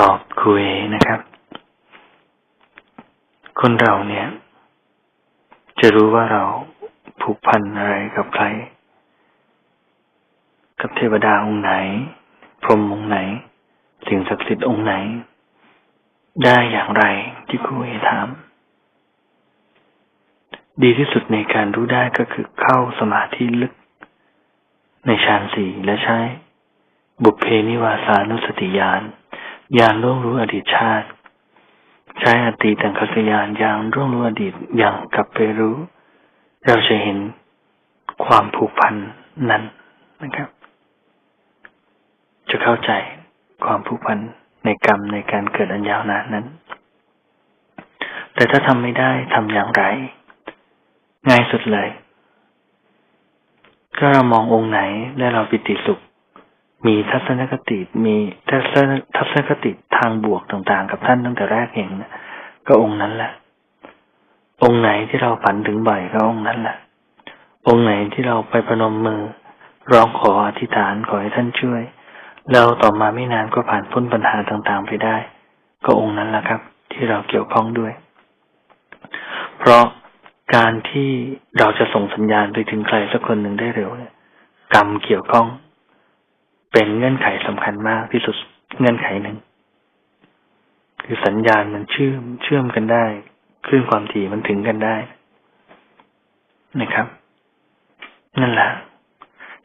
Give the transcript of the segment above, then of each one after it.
ตอบครูเอนะครับ คนเราเนี่ย จะรู้ว่าเราผูกพันอะไรกับใคร กับเทวดาองค์ไหน พรหมองค์ไหน สิ่งศักดิ์สิทธิ์องค์ไหน ได้อย่างไรที่ครูเอถาม ดีที่สุดในการรู้ได้ก็คือเข้าสมาธิลึก ในฌานสี่และใช้ บุพเพนิวาสานุสติญาณ ญาณล่วงรู้อดีตชาติ ใช้อตีตังคสยานญาณร่วงรู้อดีตอย่างกลับไปรู้ เราจะเห็นความผูกพันนั้นนะครับ จะเข้าใจความผูกพันในกรรมในการเกิดอันยาวนานนั้น แต่ถ้าทำไม่ได้ทำอย่างไร ง่ายสุดเลย ก็เรามององค์ไหนและเราปิติสุข มีทัศนคติมีทัศนทัศนคติทางบวกต่างๆ กับท่านตั้งแต่แรกเห็นนะก็องค์นั้นแหละ องค์ไหนที่เราฝันถึงบ่อยก็องค์นั้นแหละ องค์ไหนที่เราไปพนมมือ ร้องขออธิษฐานขอให้ท่านช่วยแล้วต่อมาไม่นานก็ผ่านพ้นปัญหาต่างๆ ไปได้ ก็องค์นั้นแหละครับ ที่เราเกี่ยวข้องด้วย เพราะการที่เราจะส่งสัญญาณไปถึงใครสักคนหนึ่งได้เร็วเนี่ยกรรมเกี่ยวข้อง เป็นเงื่อนไขสำคัญมากที่สุดเงื่อนไขหนึ่ง คือสัญญาณมันเชื่อมเชื่อมกันได้คลื่นความถี่มันถึงกันได้นะครับ นั่นแหละ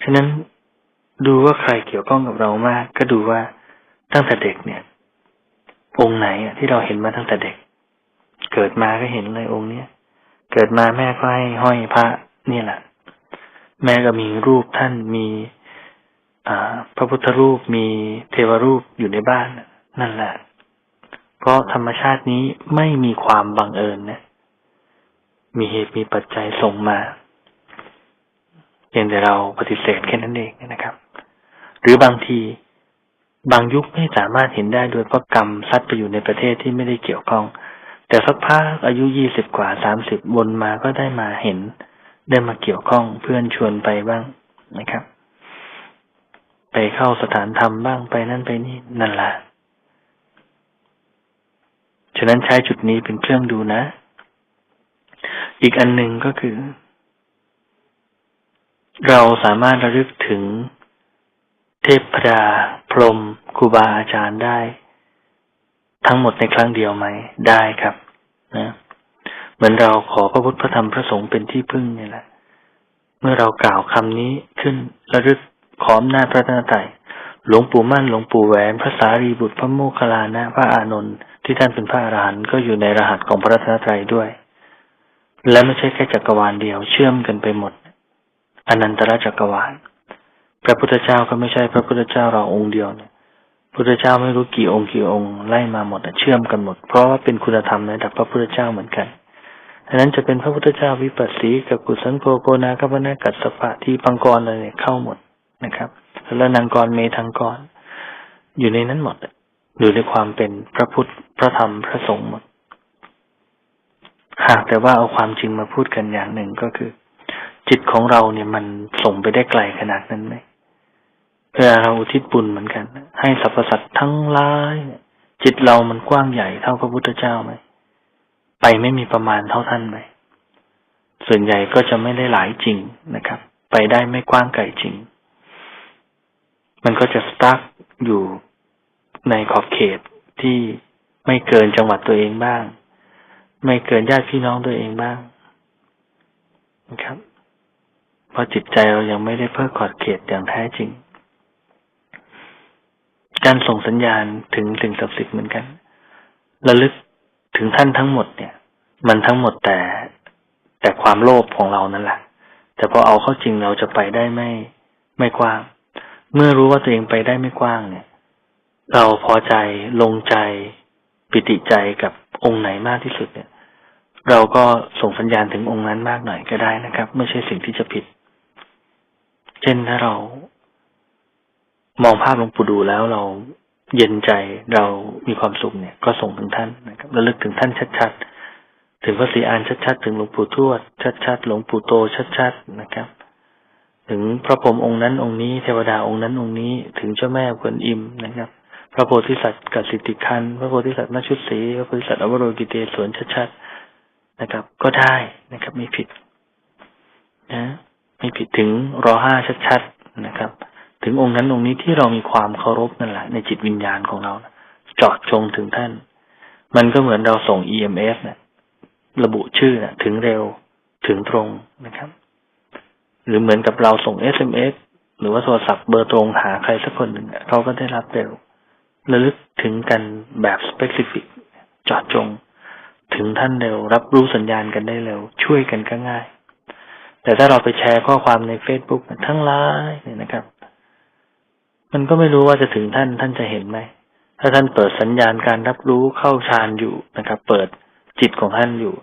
ฉะนั้นดูว่าใครเกี่ยวข้องกับเรามาก ก็ดูว่าตั้งแต่เด็กเนี่ย องค์ไหนอะที่เราเห็นมาตั้งแต่เด็ก เกิดมาก็เห็นเลยองค์เนี้ยเกิดมาแม่ก็ให้ห้อยพระนี่แหละ แม่ก็มีรูปท่านมี พระพุทธรูปมีเทวรูปอยู่ในบ้าน นั่นแหละ เพราะธรรมชาตินี้ไม่มีความบังเอิญนะ มีเหตุมีปัจจัยส่งมาเพียงแต่เราปฏิเสธแค่นั้นเองนะครับ หรือบางทีบางยุคไม่สามารถเห็นได้โดยเพราะกรรมซัดไปอยู่ในประเทศที่ไม่ได้เกี่ยวข้อง แต่สักพักอายุยี่สิบกว่าสามสิบวนมาก็ได้มาเห็น ได้มาเกี่ยวข้องเพื่อนชวนไปบ้างนะครับ ไปเข้าสถานธรรมบ้างไปนั่นไปนี่นั่นแหละฉะนั้นใช้จุดนี้เป็นเครื่องดูนะ อีกอันหนึ่งก็คือ เราสามารถระลึกถึงเทพดาพรมครูบาอาจารย์ได้ ทั้งหมดในครั้งเดียวไหม ได้ครับนะเหมือนเราขอพระพุทธพระธรรมพระสงฆ์เป็นที่พึ่งนี่แหละ เมื่อเรากล่าวคำนี้ขึ้นระลึก ขอมหน้าพระนาไตหลวงปู่มั่นหลวงปู่แหวน พระสารีบุตรพระโมคคัลลานะพระอานนท์ที่ท่านเป็นพระอรหันต์ก็อยู่ในรหัสของพระรัตนตรัยด้วย และไม่ใช่แค่จักรวาลเดียวเชื่อมกันไปหมด อนันตรจักรวาล พระพุทธเจ้าก็ไม่ใช่พระพุทธเจ้าเราองค์เดียวเนี่ยพุทธเจ้าไม่รู้กี่องค์กี่องค์ไล่มาหมดเชื่อมกันหมด เพราะว่าเป็นคุณธรรมในระดับพระพุทธเจ้าเหมือนกันดังนั้นจะเป็นพระพุทธเจ้าวิปัสสีกับกุสันโกโกนาคัปนากัสสปะที่ปังกรอะไรเนี่ยเข้าหมด นะครับแล้วนางกรเมทังกร อยู่ในนั้นหมดอยู่ในความเป็นพระพุทธพระธรรมพระสงฆ์หมด หากแต่ว่าเอาความจริงมาพูดกันอย่างหนึ่งก็คือ จิตของเราเนี่ยมันส่งไปได้ไกลขนาดนั้นไหมเวลาเราอุทิศบุญเหมือนกัน ให้สรรพสัตว์ทั้งหลายจิตเรามันกว้างใหญ่เท่าพระพุทธเจ้าไหมไปไม่มีประมาณเท่าท่านไหมส่วนใหญ่ก็จะไม่ได้หลายจริงนะครับ ไปได้ไม่กว้างไกลจริง มันก็จะสตาร์ทอยู่ในขอบเขตที่ไม่เกินจังหวัดตัวเองบ้าง ไม่เกินญาติพี่น้องตัวเองบ้างนะครับ เพราะจิตใจเรายังไม่ได้เพิ่มขอบเขตอย่างแท้จริง การส่งสัญญาณถึงสิ่งศักดิ์สิทธิ์เหมือนกันระลึกถึงท่านทั้งหมดเนี่ย มันทั้งหมดแต่แต่ความโลภของเรานั่นแหละแต่พอเอาเข้าจริงเราจะไปได้ไม่ไม่กว้าง เมื่อรู้ว่าตัวเองไปได้ไม่กว้างเนี่ย เราพอใจลงใจ ปิติใจกับองค์ไหนมากที่สุดเนี่ย เราก็ส่งสัญญาณถึงองค์นั้นมากหน่อยก็ได้นะครับ ไม่ใช่สิ่งที่จะผิด เช่นถ้าเรา มองภาพหลวงปู่ดูแล้วเราเย็นใจเรามีความสุขเนี่ย ก็ส่งถึงท่านนะครับระลึกถึงท่านชัดๆ ถึงพระศรีอานชัดๆ ถึงหลวงปู่ทวดชัดๆ หลวงปู่โตชัดๆ นะครับ ถึงพระพรหมองค์นั้นองค์นี้เทวดาองค์นั้นองค์นี้ ถึงเจ้าแม่กวนอิมนะครับ พระโพธิสัตว์กสิทธิคันพระโพธิสัตว์นชุดศรีพระโพธิสัตว์อวโรกิเตสวนชัดๆนะครับ ก็ได้นะครับ ไม่ผิดนะไม่ผิดถึงรอห้าชัดๆนะครับ ถึงองค์นั้นองค์นี้ที่เรามีความเคารพนั่นแหละในจิตวิญญาณของเราเจาะจงถึงท่าน มันก็เหมือนเราส่ง EMS นะระบุชื่อนะถึงเร็วถึงตรงนะครับ หรือเหมือนกับเราส่ง SMS หรือว่าโทรศัพท์เบอร์ตรงหาใครสักคนหนึ่งเขาก็ได้รับเร็วระลึกถึงกันแบบ specific เจาะจง ถึงท่านเร็ว รับรู้สัญญาณกันได้เร็ว ช่วยกันก็ง่าย แต่ถ้าเราไปแชร์ข้อความใน Facebook ทั้งหลายเนี่ยนะครับ มันก็ไม่รู้ว่าจะถึงท่านท่านจะเห็นไหม ถ้าท่านเปิดสัญญาณการรับรู้เข้าฌานอยู่นะครับ เปิดจิตของท่านอยู่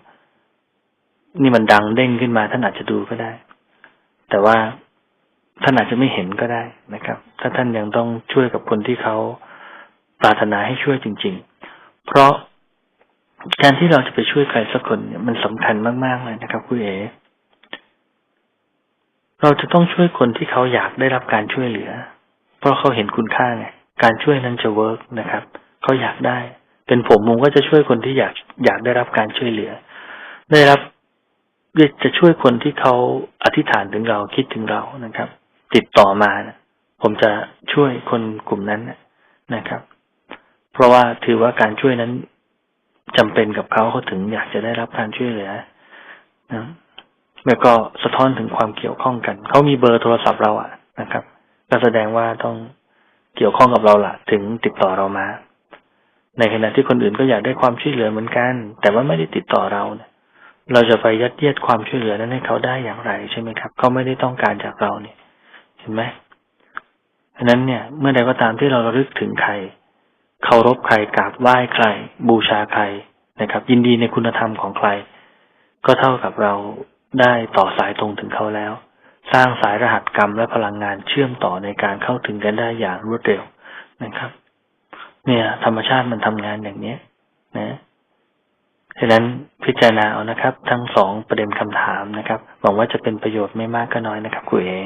นี่มันดังเด้งขึ้นมาท่านอาจจะดูก็ได้ แต่ว่าท่านอาจจะไม่เห็นก็ได้นะครับ ถ้าท่านยังต้องช่วยกับคนที่เขาปรารถนาให้ช่วยจริง ๆ เพราะการที่เราจะไปช่วยใครสักคนเนี่ยมันสำคัญมากๆเลยนะครับคุณเอเราจะต้องช่วยคนที่เขาอยากได้รับการช่วยเหลือ เพราะเขาเห็นคุณค่าไงการช่วยนั้นจะเวิร์กนะครับเขาอยากได้ เป็นผมผมก็จะช่วยคนที่อยากอยากได้รับการช่วยเหลือ ได้รับ จะช่วยคนที่เขาอธิษฐานถึงเราคิดถึงเรานะครับ ติดต่อมานะผมจะช่วยคนกลุ่มนั้นนะครับ เพราะว่าถือว่าการช่วยนั้นจำเป็นกับเขาเขาถึงอยากจะได้รับการช่วยเหลือนะแล้วก็สะท้อนถึงความเกี่ยวข้องกัน เขามีเบอร์โทรศัพท์เราอะนะครับก็แสดงว่าต้องเกี่ยวข้องกับเราละถึงติดต่อเรามา ในขณะที่คนอื่นก็อยากได้ความช่วยเหลือเหมือนกัน แต่ว่าไม่ได้ติดต่อเราเนี่ย เราจะไปยัดเยียดความช่วยเหลือนั้นให้เขาได้อย่างไรใช่ไหมครับ เขาไม่ได้ต้องการจากเราเนี่ย เห็นไหมฉะนั้นเนี่ย เมื่อใดก็ตามที่เราระลึกถึงใครเคารพใครกราบไหว้ใคร บูชาใครนะครับ ยินดีในคุณธรรมของใคร ก็เท่ากับเราได้ต่อสายตรงถึงเขาแล้ว สร้างสายรหัสกรรมและพลังงานเชื่อมต่อในการเข้าถึงกันได้อย่างรวดเร็วนะครับ เนี่ย ธรรมชาติมันทำงานอย่างนี้นะ ฉะนั้นพิจารณาเอานะครับ ทั้งสองประเด็นคำถามนะครับหวังว่าจะเป็นประโยชน์ไม่มากก็น้อยนะครับคุณเอ๋